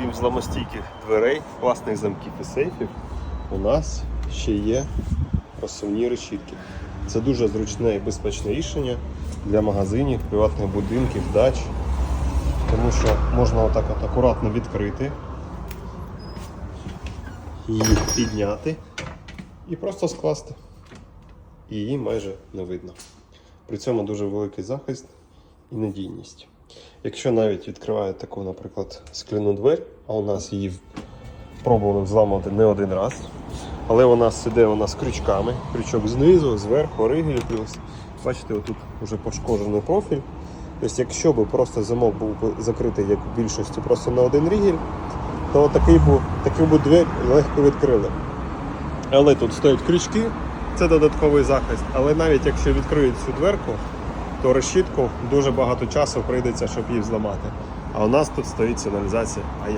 крім зламостійких дверей, класних замків і сейфів, у нас ще є розсувні решітки. Це дуже зручне і безпечне рішення для магазинів, приватних будинків, дач. Тому що можна отак от акуратно відкрити, її підняти і просто скласти. І її майже не видно. При цьому дуже великий захист і надійність. Якщо навіть відкривають таку, наприклад, скляну двері, а у нас її пробували взламувати не один раз. Але у нас іде у нас крючками, крючок знизу, зверху, ригель плюс. Бачите, отут вже пошкоджений профіль. Тобто, якщо б просто замок був закритий, як в більшості, просто на один ригель, то такий б, таку б двері легко відкрили. Але тут стоять крючки, це додатковий захист. Але навіть якщо відкриють цю дверку, то решітку дуже багато часу прийдеться, щоб її зламати. А у нас тут стоїть сигналізація